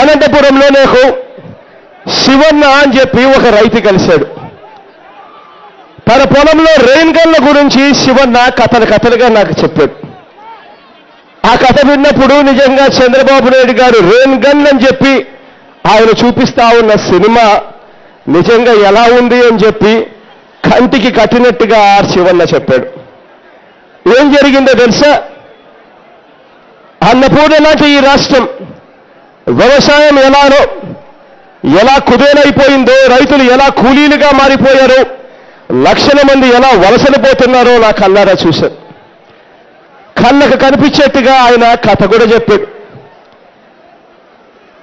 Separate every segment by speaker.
Speaker 1: అనంతపురంలో నాకు శివన్న అని చెప్పి ఒక రైతు కలిశాడు. తన పొలంలో రెయిన్ గన్ల గురించి శివన్న కథలు కథలుగా నాకు చెప్పాడు. ఆ కథ విన్నప్పుడు నిజంగా చంద్రబాబు నాయుడు గారు రెయిన్ గన్ అని చెప్పి ఆయన చూపిస్తా ఉన్న సినిమా నిజంగా ఎలా ఉంది అని చెప్పి కంటికి కట్టినట్టుగా ఆర్ శివన్న చెప్పాడు. ఏం జరిగిందో తెలుసా? అన్నపూర్ణ లాంటి ఈ రాష్ట్రం వ్యవసాయం ఎలానో ఎలా కుదేలైపోయిందో రైతులు ఎలా కూలీలుగా మారిపోయారో లక్షల మంది ఎలా వలసలు పోతున్నారో నా కళ్ళారా చూశాను కళ్ళకు కనిపించేట్టుగా ఆయన కథ కూడా చెప్పాడు.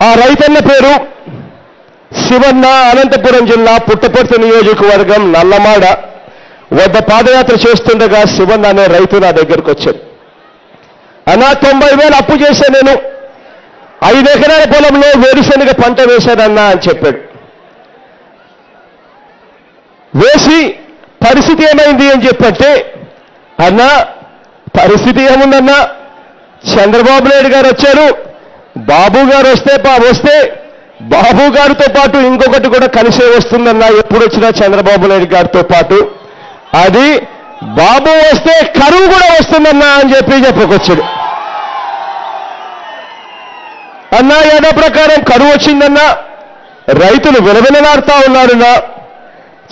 Speaker 1: ఆ రైతన్న పేరు శివన్న అనంతపురం జిల్లా పుట్టపర్తి నియోజకవర్గం నల్లమాడ వద్ద పాదయాత్ర చేస్తుండగా శివన్న అనే రైతు నా దగ్గరకు వచ్చాడు. అన్నా తొంభై వేలు అప్పు చేశా నేను. ఐదు ఎకరాల పొలంలో వేరుశనగ పంట వేశానన్నా అని చెప్పాడు. వేసి పరిస్థితి ఏమైంది అని చెప్పంటే అన్నా పరిస్థితి ఏముందన్నా? చంద్రబాబు నాయుడు గారు వచ్చారు. బాబు గారు వస్తే పా వస్తే బాబు గారితో పాటు ఇంకొకటి కూడా కలిసే వస్తుందన్నా ఎప్పుడు వచ్చినా చంద్రబాబు నాయుడు గారితో పాటు. అది బాబు వస్తే కరువు కూడా వస్తుందన్నా అని చెప్పి చెప్పుకొచ్చాడు. అన్నా యథా ప్రకారం కరువు వచ్చిందన్నా రైతులు విలవిలలాడుతా ఉన్నారన్నా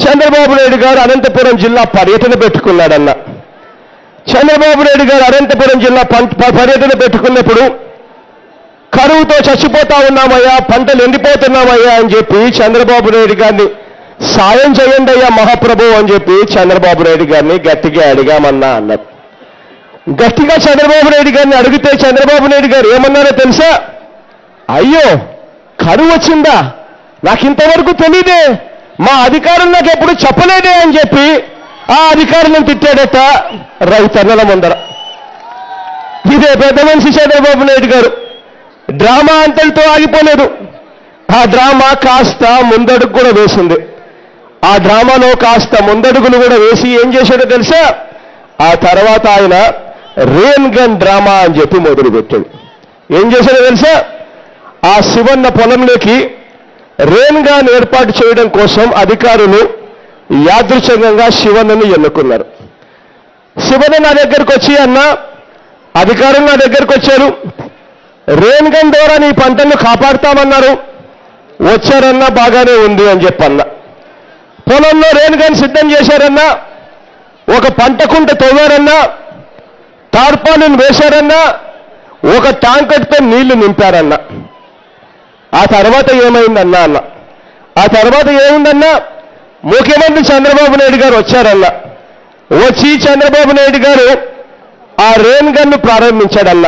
Speaker 1: చంద్రబాబు నాయుడు గారు అనంతపురం జిల్లా పర్యటన పెట్టుకున్నాడన్న. చంద్రబాబు నాయుడు గారు అనంతపురం జిల్లా ప- పర్యటన పెట్టుకున్నప్పుడు కరువుతో చచ్చిపోతా ఉన్నామయ్యా పంటలు ఎండిపోతున్నామయ్యా అని చెప్పి చంద్రబాబు నాయుడు గారిని సాయం చేయండి అయ్యా మహాప్రభు అని చెప్పి చంద్రబాబు నాయుడు గారిని గట్టిగా అడిగామన్నా అన్నారు. గట్టిగా చంద్రబాబు నాయుడు గారిని అడిగితే చంద్రబాబు నాయుడు గారు ఏమన్నారో తెలుసా? అయ్యో కరువు వచ్చిందా? నాకు ఇంతవరకు తెలియదే మా అధికారం నాకు ఎప్పుడు చెప్పలేదే అని చెప్పి ఆ అధికారులను తిట్టాడట రైతన్నల ముందర. ఇదే పెద్ద మనిషి చంద్రబాబు నాయుడు గారు. డ్రామా అంతటితో ఆగిపోలేదు. ఆ డ్రామా కాస్త ముందడుగు కూడా వేసింది. ఆ డ్రామాలో కాస్త ముందడుగులు కూడా వేసి ఏం చేశాడో తెలుసా? ఆ తర్వాత ఆయన రేన్ గన్ డ్రామా అని చెప్పి మొదలుపెట్టాడు. ఏం చేశాడో తెలుసా? ఆ శివన్న పొలంలోకి రేన్ గన్ ఏర్పాటు చేయడం కోసం అధికారులు యాదృచ్ఛంగా శివన్నని ఎన్నుకున్నారు. శివన్న నా దగ్గరకు వచ్చి అన్న అధికారులు నా దగ్గరకు వచ్చారు. రేన్ గన్ ద్వారా నీ పంటను కాపాడుతామన్నారు. వచ్చారన్నా బాగానే ఉంది అని చెప్పన్న. పొలంలో రేన్ గన్ సిద్ధం చేశారన్నా ఒక పంట కుంట తవ్వారన్నా టార్పాలిన్ వేశారన్నా ఒక ట్యాంకర్తో నీళ్ళు నింపారన్నా. ఆ తర్వాత ఏమైందన్నా అన్న. ఆ తర్వాత ఏముందన్నా? ముఖ్యమంత్రి చంద్రబాబు నాయుడు గారు వచ్చారన్న. వచ్చి చంద్రబాబు నాయుడు గారు ఆ రేన్ గన్ను ప్రారంభించాడన్న.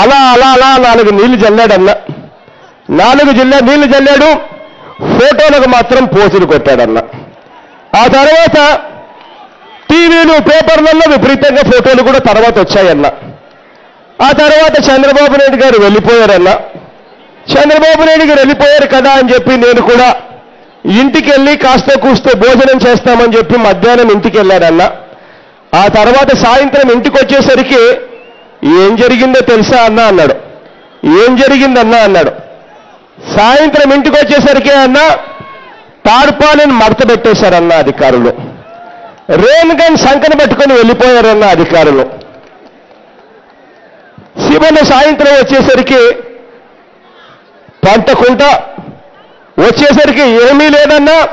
Speaker 1: అలా అలా అలా నాలుగు నీళ్ళు జల్లాడన్న. నాలుగు జిల్లా నీళ్ళు జల్లాడు. ఫోటోలకు మాత్రం పోజులు కొట్టాడన్న. ఆ తర్వాత టీవీలు పేపర్లలో విపరీతంగా ఫోటోలు కూడా తర్వాత వచ్చాయన్న. ఆ తర్వాత చంద్రబాబు నాయుడు గారు వెళ్ళిపోయారన్న. చంద్రబాబు నాయుడు గారు వెళ్ళిపోయారు కదా అని చెప్పి నేను కూడా ఇంటికి వెళ్ళి కాస్త కూస్తో భోజనం చేస్తామని చెప్పి మధ్యాహ్నం ఇంటికి వెళ్ళాడన్న ఆ తర్వాత సాయంత్రం ఇంటికి వచ్చేసరికి ఏం జరిగిందో తెలుసా అన్న అన్నాడు. ఏం జరిగిందన్నా అన్నాడు. సాయంత్రం ఇంటికి వచ్చేసరికి అన్న తాడుపాలను మడత పెట్టేశారన్న అధికారులు. రేణుగన్ గన్ సంకన పెట్టుకొని వెళ్ళిపోయారన్న అధికారులు. శివన సాయంత్రం వచ్చేసరికి పంట కుంట వచ్చేసరికి ఏమీ లేదన్నా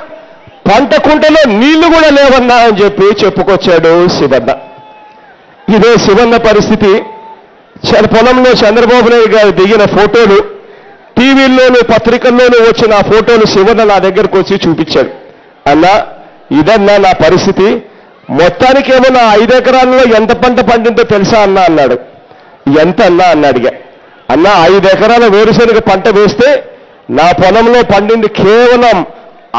Speaker 1: పంట కుంటలో నీళ్ళు కూడా లేవన్నా అని చెప్పి చెప్పుకొచ్చాడు శివన్న. ఇదే శివన్న పరిస్థితి. పొలంలో చంద్రబాబు నాయుడు గారు దిగిన ఫోటోలు టీవీల్లోనూ పత్రికల్లోనూ వచ్చిన ఆ ఫోటోలు శివన్న నా దగ్గరకు వచ్చి చూపించాడు. అన్నా ఇదన్నా నా పరిస్థితి. మొత్తానికేమో నా ఐదు ఎకరాల్లో ఎంత పంట పండిందో తెలుసా అన్నా అన్నాడు. ఎంత అన్నా అన్నాడుగా అన్నా ఐదు ఎకరాల వేరుశనగ పంట వేస్తే నా పొలంలో పండింది కేవలం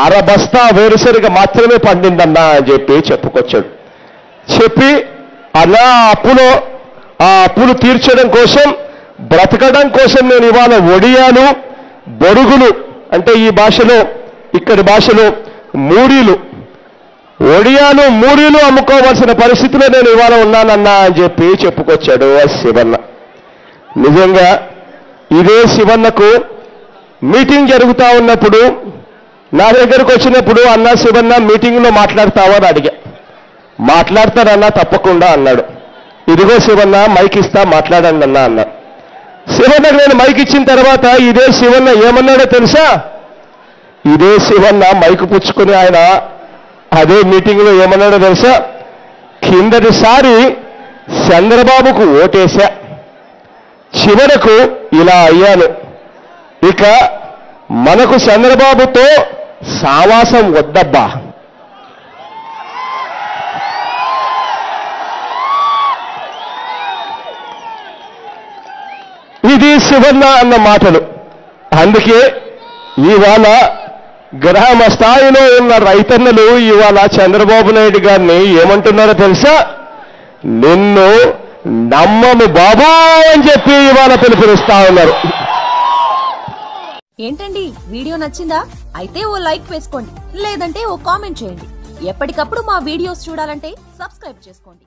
Speaker 1: అర బస్తా వేరుశనగ మాత్రమే పండిందన్నా అని చెప్పి చెప్పుకొచ్చాడు. చెప్పి అలా అప్పులో ఆ అప్పులు తీర్చడం కోసం బ్రతకడం కోసం నేను ఇవాళ ఒడియాలు బొడుగులు అంటే ఈ భాషలో ఇక్కడి భాషలో మూడీలు. ఒడియాలు మూడీలు అమ్ముకోవాల్సిన పరిస్థితిలో నేను ఇవాళ ఉన్నానన్నా అని చెప్పి చెప్పుకొచ్చాడు శివన్న. నిజంగా ఇదే శివన్నకు మీటింగ్ జరుగుతూ ఉన్నప్పుడు నా దగ్గరకు వచ్చినప్పుడు అన్న శివన్న మీటింగ్లో మాట్లాడతావని అడిగా. మాట్లాడతానన్నా తప్పకుండా అన్నాడు. ఇదిగో శివన్న మైక్ ఇస్తా మాట్లాడండి అన్నా అన్న. శివన్నకు నేను మైక్ ఇచ్చిన తర్వాత ఇదే శివన్న ఏమన్నాడో తెలుసా? ఇదే శివన్న మైక్ పుచ్చుకుని ఆయన అదే మీటింగ్లో ఏమన్నాడో తెలుసా? కిందటిసారి చంద్రబాబుకు ఓటేశా. చివరకు ఇలా అయ్యాను. ఇక మనకు చంద్రబాబుతో సావాసం వద్దబ్బా. ఇది సువర్ణ అన్న మాటలు. అందుకే ఇవాళ గ్రామ స్థాయిలో ఉన్న రైతన్నలు ఇవాళ చంద్రబాబు నాయుడు గారిని ఏమంటున్నారో తెలుసా? నిన్ను నమ్మము బాబు అని చెప్పి ఇవాళ పిలుపునిస్తా ఉన్నారు.
Speaker 2: ఏంటండి? వీడియో నచ్చిందా? అయితే ఓ లైక్ వేసుకోండి. లేదంటే ఓ కామెంట్ చేయండి. ఎప్పటికప్పుడు మా వీడియోస్ చూడాలంటే సబ్స్క్రైబ్ చేసుకోండి.